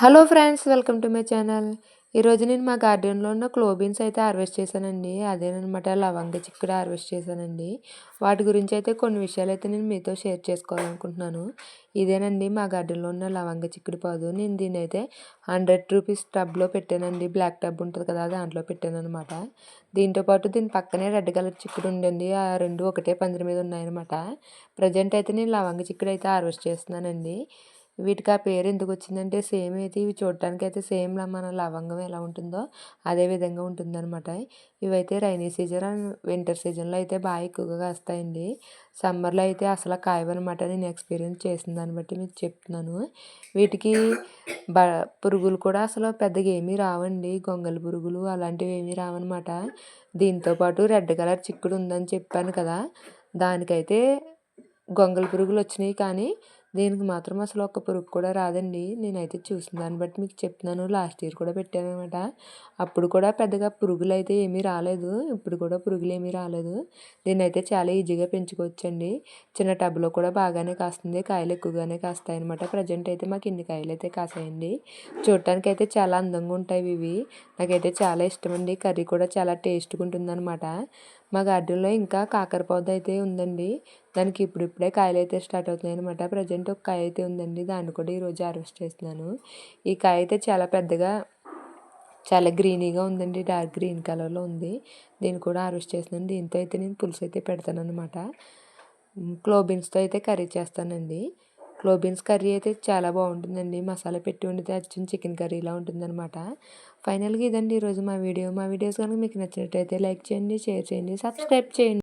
Hello friends welcome to my channel. ఈరోజు నేను మా గార్డెన్లో ఉన్న క్లోబీన్స్ అయితే హార్వెస్ట్ చేశానండి. అదేనమాట లవంగ చిక్కుడు హార్వెస్ట్ చేశానండి. వాటి గురించి అయితే కొన్ని విషయాలు అయితే నేను మీతో షేర్ చేసుకోవాలనుకుంటున్నాను. ఇదేనండి మా గార్డెన్లో ఉన్న లవంగ చిక్కుడు పాదు. నేను దీని అయితే హండ్రెడ్ రూపీస్ టబ్లో పెట్టానండి. బ్లాక్ టబ్ ఉంటుంది కదా దాంట్లో పెట్టాను అనమాట దీంతోపాటు దీని పక్కనే రెడ్ కలర్ చిక్కుడు ఉండండి ఆ రెండు ఒకటే పందిరి మీద ఉన్నాయన్నమాట. ప్రజెంట్ అయితే నేను లవంగ చిక్కుడు అయితే హార్వెస్ట్ చేస్తున్నానండి. వీటికి ఆ పేరు ఎందుకు వచ్చిందంటే సేమ్ అయితే ఇవి చూడటానికి అయితే సేమ్ మన లవంగం ఎలా ఉంటుందో అదే విధంగా ఉంటుందన్నమాట. ఇవైతే రైనీ సీజన్ అండ్ వింటర్ సీజన్లో అయితే బాగా ఎక్కువగా కాస్తాయండి. సమ్మర్లో అయితే అసలు కాయవన్నమాట నేను ఎక్స్పీరియన్స్ చేసిన దాన్ని బట్టి మీకు చెప్తున్నాను. వీటికి బ పురుగులు కూడా అసలు పెద్దగా ఏమీ రావండి. గొంగలి పురుగులు అలాంటివి ఏమీ రావన్నమాట. దీంతోపాటు రెడ్ కలర్ చిక్కుడు ఉందని చెప్పాను కదా. దానికైతే గొంగలి పురుగులు వచ్చినాయి కానీ దీనికి మాత్రం అసలు ఒక్క పురుగు కూడా రాదండి. నేనైతే చూసిన దాన్ని బట్టి మీకు చెప్తున్నాను. లాస్ట్ ఇయర్ కూడా పెట్టాను అనమాట అప్పుడు కూడా పెద్దగా పురుగులు అయితే ఏమీ రాలేదు. ఇప్పుడు కూడా పురుగులు ఏమీ రాలేదు. దీన్ని అయితే చాలా ఈజీగా పెంచుకోవచ్చండి. చిన్న టబ్లో కూడా బాగానే కాస్తుంది. కాయలు ఎక్కువగానే కాస్తాయి అనమాట ప్రజెంట్ అయితే మాకు ఇన్ని కాయలు అయితే కాసాయండి. చూడటానికి అయితే చాలా అందంగా ఉంటాయి ఇవి. నాకైతే చాలా ఇష్టం అండి కర్రీ కూడా చాలా టేస్ట్గా ఉంటుందన్నమాట. మా గార్డెన్లో ఇంకా కాకర పౌద అయితే ఉందండి. దానికి ఇప్పుడిప్పుడే కాయలు అయితే స్టార్ట్ అవుతున్నాయి అనమాట ప్రజెంట్ ఒక కాయ అయితే ఉందండి. దాన్ని కూడా ఈరోజు హార్వెస్ట్ చేస్తున్నాను. ఈ కాయ అయితే చాలా పెద్దగా చాలా గ్రీనీగా ఉందండి. డార్క్ గ్రీన్ కలర్లో ఉంది. దీన్ని కూడా హార్వెస్ట్ చేస్తున్నాను. దీంతో అయితే నేను పులుసు అయితే పెడతాను అనమాట క్లోబీన్స్తో అయితే కర్రీ చేస్తానండి. క్లోబీన్స్ కర్రీ అయితే చాలా బాగుంటుందండి. మసాలా పెట్టి వండితే అచ్చం చికెన్ కర్రీలా ఉంటుందన్నమాట. ఫైనల్గా ఇదండి ఈరోజు మా వీడియో. మా వీడియోస్ కనుక మీకు నచ్చినట్టయితే లైక్ చేయండి షేర్ చేయండి సబ్స్క్రైబ్ చేయండి.